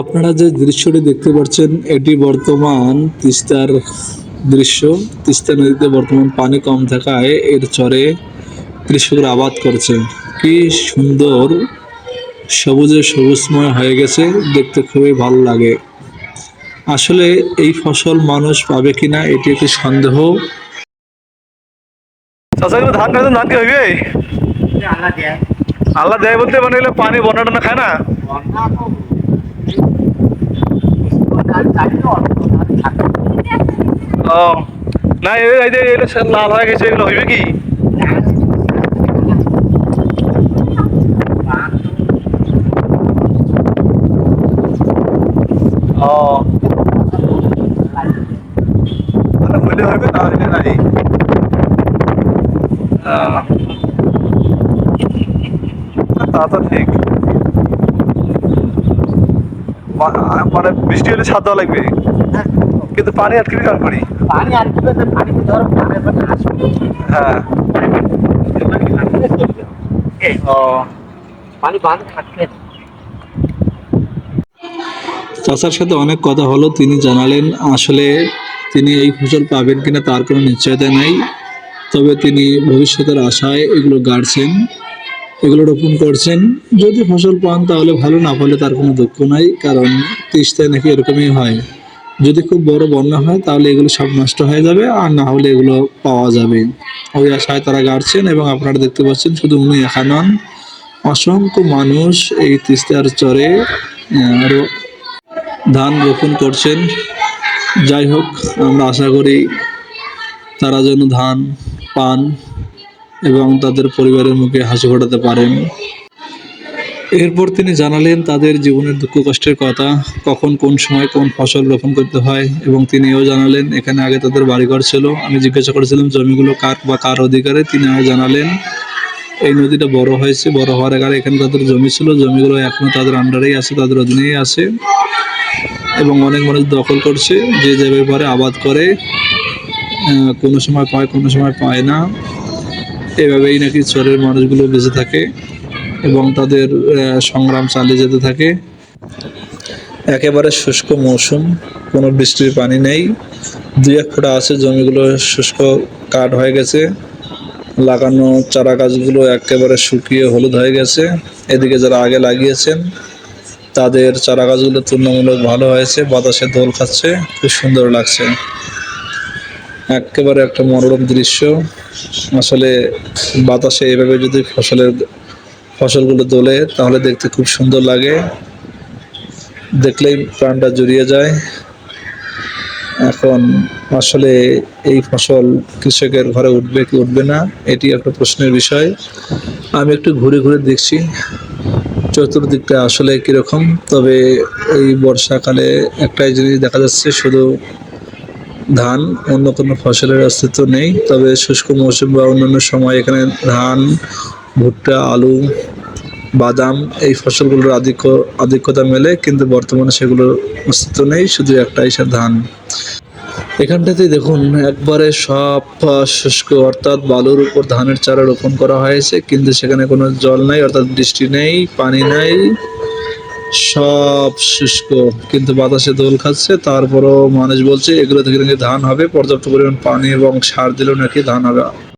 আপনারা যে দৃশ্যটি দেখতে পাচ্ছেন এটি বর্তমান তিস্তার দৃশ্য। তিস্তা নদীতে বর্তমান পানি কম থাকায় এর চরে কৃষকরা আবাদ করছে। কি সুন্দর সবুজে সবুজময় হয়ে গেছে দেখতে খুবই ভালো লাগে। আসলে এই ফসল মানুষ পাবে কিনা এটি একটি সন্দেহ। চাষা ধান ধান কি হইবে? আল্লাহ দেয়। বলতে মানে পানি বন্যা খায় না? ও না এই যে লাল হয়ে গেছে এগুলো হইবে কি? ও। হইলে হইবে না হইলে নাই। তা তো ঠিক। মানে বৃষ্টি হলে ছাদ দেওয়া লাগবে কিন্তু পানি আটকে কার করি? পানি আর কি বলতে পানিতে ধরো পানের মধ্যে আসবে হ্যাঁ। ও পানি বাঁধ চাচার সাথে অনেক কথা হলো তিনি জানালেন আসলে তিনি এই ফসল পাবেন কিনা তার কোনো নিশ্চয়তা নাই তবে তিনি ভবিষ্যতের আশায় এগুলো গাড়ছেন। এগুলো রোপণ করছেন। যদি ফসল পান তাহলে ভালো, না হলে তার কোনো দুঃখ নাই, কারণ তিস্তায় নাকি এরকমই হয়। যদি খুব বড় বন্যা হয় তাহলে এগুলো সব নষ্ট হয়ে যাবে, আর না হলে এগুলো পাওয়া যাবে। ওই আশায় তারা গাড়ছেন এবং আপনারা দেখতে পাচ্ছেন শুধু উনি একা নন। অসংখ্য মানুষ এই তিস্তার চরে রো- ধান রোপণ করছেন। যাই হোক, আমরা আশা করি তারা যেন ধান পান। এবং তাদের পরিবারের মুখে হাসি ফোটাতে পারেন। এরপর তিনি জানালেন তাদের জীবনের দুঃখ কষ্টের কথা, কখন, কোন সময়, কোন ফসল রোপণ করতে হয় এবং তিনি এও জানালেন, এখানে আগে তাদের বাড়িঘর ছিল। আমি জিজ্ঞাসা করেছিলাম, জমিগুলো কার বা কার অধিকারে? তিনি আগে জানালেন, এই নদীটা বড় হয়েছে, বড় হওয়ার আগে এখানে তাদের জমি ছিল। জমিগুলো এখনও তাদের আন্ডারেই আছে, তাদের অধীনেই আছে এবং অনেক মানুষ দখল করছে। যে যে ব্যাপারে আবাদ করে। কোনো সময় পায়, কোনো সময় পায় না। এভাবেই নাকি চরের মানুষগুলো বেঁচে থাকে এবং তাদের সংগ্রাম চালিয়ে যেতে থাকে। একেবারে শুষ্ক মৌসুম, কোনো বৃষ্টির পানি নেই। দুই এক ফোঁটা আছে, জমিগুলো শুষ্ক কাঠ হয়ে গেছে। লাগানো চারা গাছগুলো একেবারে শুকিয়ে হলুদ হয়ে গেছে। এদিকে যারা আগে লাগিয়েছেন, তাদের চারা গাছগুলো তুলনামূলক ভালো হয়েছে। বাতাসে দোল খাচ্ছে, খুব সুন্দর লাগছে। একেবারে একটা মনোরম দৃশ্য। আসলে বাতাসে এভাবে যদি ফসলের, ফসলগুলো দোলে, তাহলে দেখতে খুব সুন্দর লাগে। দেখলেই প্রাণটা জুড়িয়ে যায়। এখন আসলে এই ফসল কৃষকের ঘরে উঠবে কি উঠবে না, এটি একটা প্রশ্নের বিষয়। আমি একটু ঘুরে ঘুরে দেখছি, চতুর্দিকটা আসলে কীরকম, তবে এই বর্ষাকালে একটাই জিনিস দেখা যাচ্ছে, শুধু ধান, অন্য কোনো ফসলের অস্তিত্ব নেই। তবে শুষ্ক মৌসুম বা অন্যান্য সময় এখানে ধান, ভুট্টা, আলু, বাদাম এই ফসলগুলোর আধিক্য, আধিক্যতা মেলে, কিন্তু বর্তমানে সেগুলোর অস্তিত্ব নেই, শুধু একটাই সে ধান। এখানটাতে দেখুন, একবারে সব শুষ্ক, অর্থাৎ বালুর উপর ধানের চারা রোপণ করা হয়েছে, কিন্তু সেখানে কোনো জল নাই, অর্থাৎ বৃষ্টি নেই, পানি নাই। সব শুষ্ক। কিন্তু বাতাসে দোল খাচ্ছে, তারপরও মানুষ বলছে, এগুলো থেকে নাকি ধান হবে, পর্যাপ্ত পরিমাণ পানি এবং সার দিলেও নাকি ধান হবে।